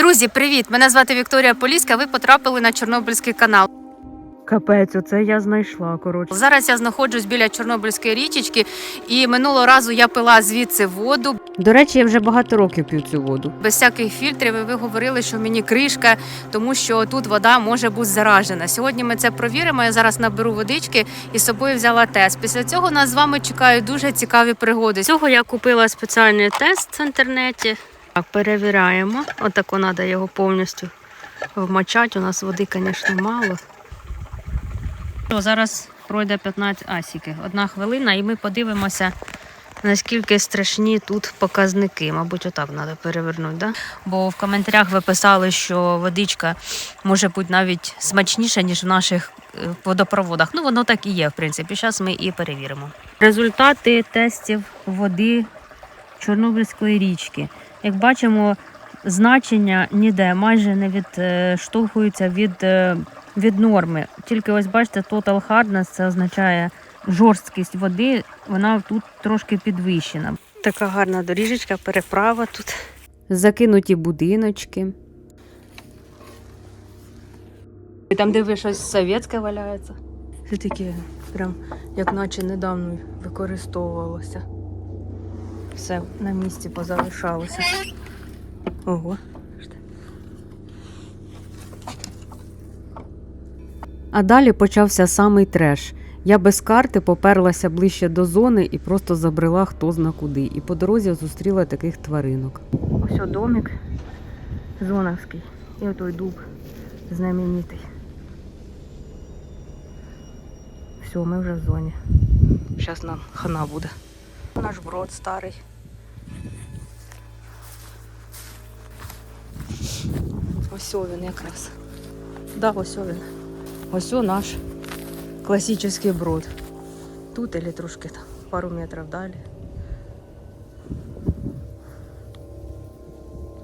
Друзі, привіт! Мене звати Вікторія Поліська. Ви потрапили на Чорнобильський канал. Капець, оце я знайшла, коротше. Зараз я знаходжусь біля Чорнобильської річечки, і минулого разу я пила звідси воду До речі, я вже багато років п'ю цю воду. без всяких фільтрів. І ви говорили, що мені кришка, тому що тут вода може бути заражена. Сьогодні ми це провіримо. Я зараз наберу водички і з собою взяла тест. Після цього нас з вами чекають дуже цікаві пригоди. Цього я купила спеціальний тест в інтернеті. Так, перевіряємо. Отако треба його повністю вмочати. У нас води, звісно, мало. Зараз пройде 15 асіки. Одна хвилина, і ми подивимося, наскільки страшні тут показники. Мабуть, отак треба перевернути. Да? Бо в коментарях ви писали, що водичка може бути навіть смачніша, ніж в наших е, водопроводах. Ну, воно так і є, в принципі. Зараз ми і перевіримо. Результати тестів води Чорнобильської річки. Як бачимо, значення ніде майже не відштовхуються від, е, від норми. Тільки ось бачите, total hardness, це означає жорсткість води, вона тут трошки підвищена. Така гарна доріжечка, переправа тут. Закинуті будиночки. І там, де ви щось совєтське валяється. Це таке, прям як наче недавно використовувалося. Все на місці позалишалося. Ого. А далі почався самий треш. Я без карти поперлася ближче до зони і просто забрела хто зна куди. І по дорозі зустріла таких тваринок. Ось домик зоновський. І отой дуб знаменитий. Все, ми вже в зоні. Зараз нам хана буде. Наш брод старий. Ось він якраз. Да, ось він. Ось наш класичний брод. Тут или трошки там, пару метрів далі.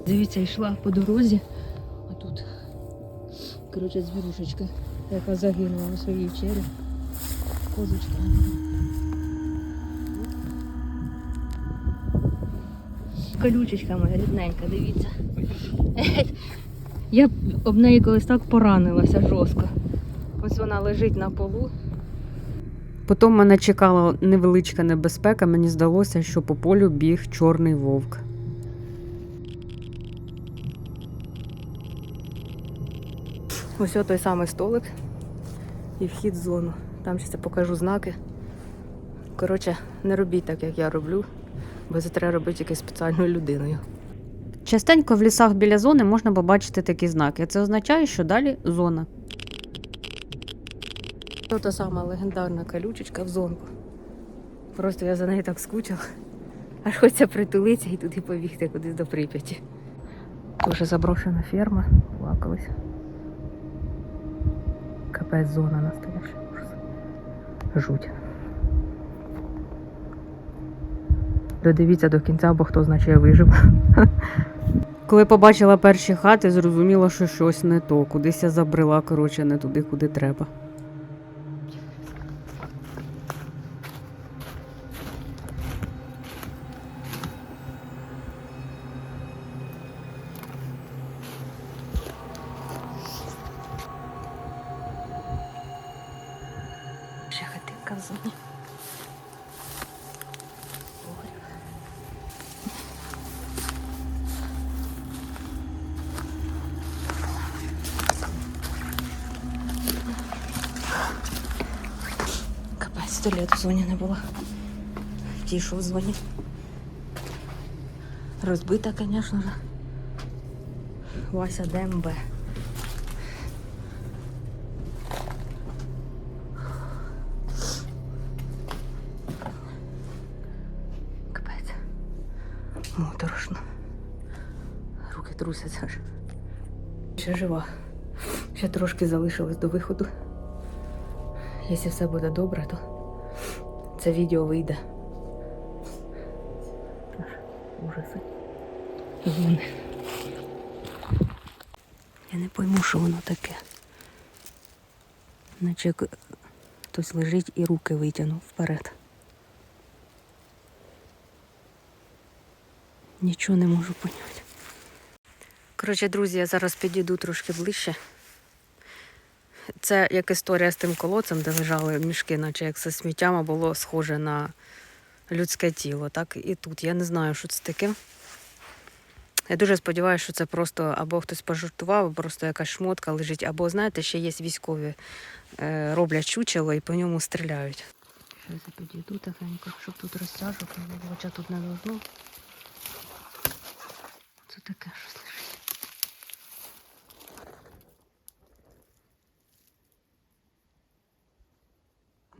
Дивіться, йшла по дорозі, а тут, коротше, звірушечка, яка загинула у своїй вчері. Козочка. Колючечка моя рідненька, дивіться. Я об неї колись так поранилася жорстко. Ось вона лежить на полу. Потім мене чекала невеличка небезпека. Мені здалося, що по полю біг чорний вовк. Ось той самий столик і вхід в зону. Там ще покажу знаки. Коротше, не робіть так, як я роблю, бо це треба робити якось спеціальною людиною. Частенько в лісах біля зони можна побачити такі знаки. Це означає, що далі зона. Це та сама легендарна колючечка в зонку. Просто я за нею так скучила. Аж хочеться притулитися і туди побігти кудись до Прип'яті. Дуже заброшена ферма, плакалися. Капець зона настояща. Жуть. Додивіться до кінця, бо хто знає, я вижив. Коли побачила перші хати, зрозуміла, що щось не то. Кудись я забрела, коротше, не туди, куди треба. Ще хатинка в зоні. Капець, сто літ в зоні не тій, що в зоні. Розбита, звісно. Вася ДМБ. Капець. Моторошно. Руки трусяться аж. Ще жива. Ще трошки залишилось до виходу. Якщо все буде добре, то це відео вийде. Ужаси. Я не пойму, що воно таке. Наче хтось лежить і руки витягнув вперед. Нічого не можу поняти. Коротше, друзі, я зараз підійду трошки ближче. Це як історія з тим колодцем, де лежали мішки, наче як це сміттям, було схоже на людське тіло. Так і тут. Я не знаю, що це таке. Я дуже сподіваюся, що це просто або хтось пожартував, або просто якась шмотка лежить, або, знаєте, ще є військові, е, роблять чучело і по ньому стріляють. Зараз я підійду тихенько, щоб тут розтяжок хоча тут не должно. Це таке щось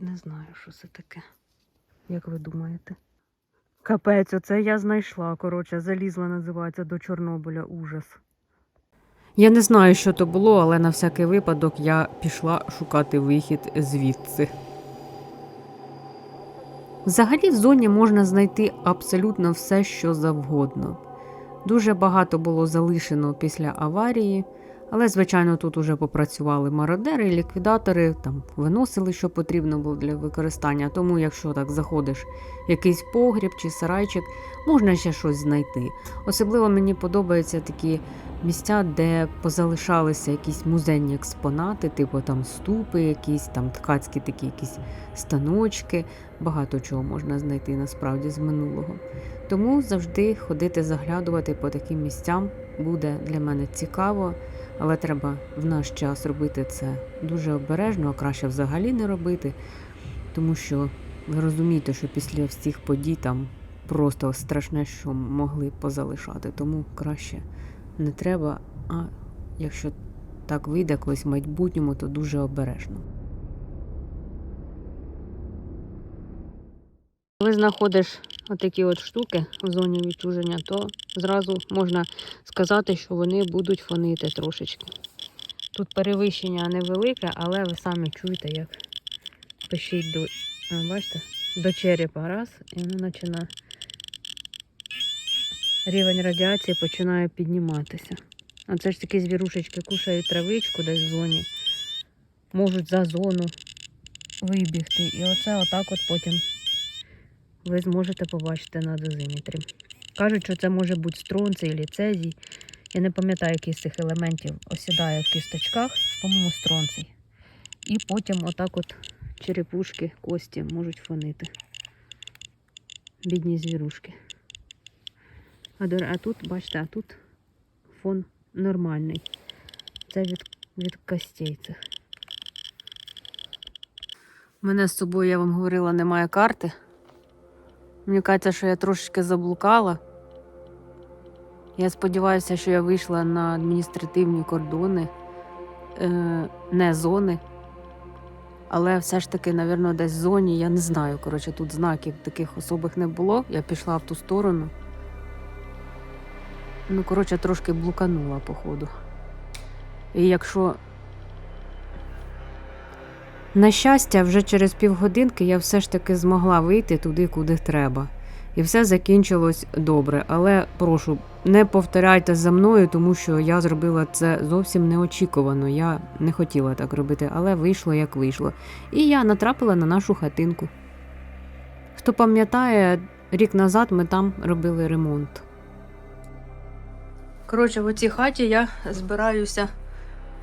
Не знаю, що це таке. Як ви думаєте? Капець, оце я знайшла. Коротше, залізла, називається до Чорнобиля. Ужас. Я не знаю, що то було, але на всякий випадок я пішла шукати вихід звідси. Взагалі в зоні можна знайти абсолютно все, що завгодно. Дуже багато було залишено після аварії, але, звичайно, тут уже попрацювали мародери ліквідатори, там виносили, що потрібно було для використання. Тому, якщо так заходиш в якийсь погріб чи сарайчик, можна ще щось знайти. Особливо мені подобаються такі місця, де позалишалися якісь музейні експонати, типу там ступи, якісь там ткацькі такі якісь станочки. Багато чого можна знайти насправді з минулого. Тому завжди ходити заглядувати по таким місцям буде для мене цікаво, але треба в наш час робити це дуже обережно, а краще взагалі не робити, тому що ви розумієте, що після всіх подій там просто страшне, що могли позалишати. Тому краще не треба. А якщо так вийде колись в майбутньому, то дуже обережно. Коли знаходиш отакі от штуки в зоні відчуження, то зразу можна сказати, що вони будуть фонити трошечки. Тут перевищення невелике, але ви самі чуєте, як пишіть до, бачите, до черепа раз, і воно починає. Рівень радіації починає підніматися. А це ж такі звірушечки кушають травичку десь в зоні, можуть за зону вибігти. І оце отак от потім ви зможете побачити на дозиметрі. Кажуть, що це може бути стронцій, ліцезій. Я не пам'ятаю, який з цих елементів осідає в кісточках, по-моєму, стронцій. І потім отак от черепушки, кості можуть фонити. Бідні звірушки. А, тут, бачите, а тут фон нормальний. Це від, від костей цих. У мене з собою, я вам говорила, немає карти. Мені кажеться, що я трошечки заблукала. Я сподіваюся, що я вийшла на адміністративні кордони, е, не зони. Але все ж таки, напевно, десь в зоні, я не знаю. Коротше, тут знаків таких особих не було. Я пішла в ту сторону. Ну, коротше, трошки блуканула, походу. І якщо. На щастя, вже через півгодинки я все ж таки змогла вийти туди, куди треба. І все закінчилось добре. Але прошу, не повторяйте за мною, тому що я зробила це зовсім неочікувано. Я не хотіла так робити, але вийшло як вийшло. І я натрапила на нашу хатинку. Хто пам'ятає, рік назад ми там робили ремонт. Коротше, в цій хаті я збираюся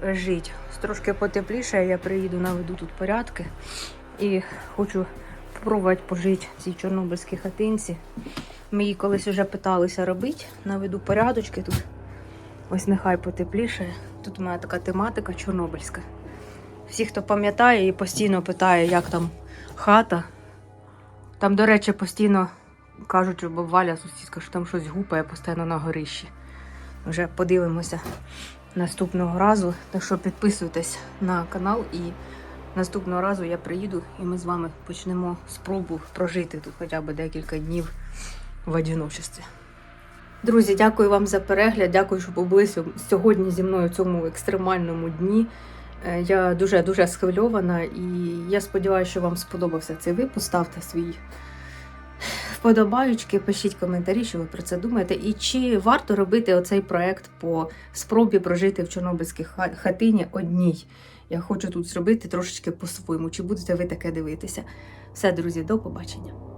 жити. Трошки потепліше, я приїду, наведу тут порядки і хочу спробувати пожити в цій чорнобильській хатинці. Ми її колись вже питалися робити, наведу порядочки тут. Ось нехай потепліше. Тут у мене така тематика чорнобильська. Всі, хто пам'ятає і постійно питає, як там хата. Там, до речі, постійно кажуть, що Валя сусідка, що там щось гупає постійно на горищі. Вже подивимося наступного разу. Так що підписуйтесь на канал і наступного разу я приїду і ми з вами почнемо спробу прожити тут хоча б декілька днів в одиночестві. Друзі, дякую вам за перегляд. Дякую, що побули сьогодні зі мною в цьому екстремальному дні. Е, Я дуже дуже схвильована і я сподіваюся, що вам сподобався цей випуск. Ставте свій вподобаючки, пишіть коментарі, що ви про це думаєте. І чи варто робити оцей проект по спробі прожити в Чорнобильській хатині одній? Я хочу тут зробити трошечки по-своєму. Чи будете ви таке дивитися? Все, друзі, до побачення.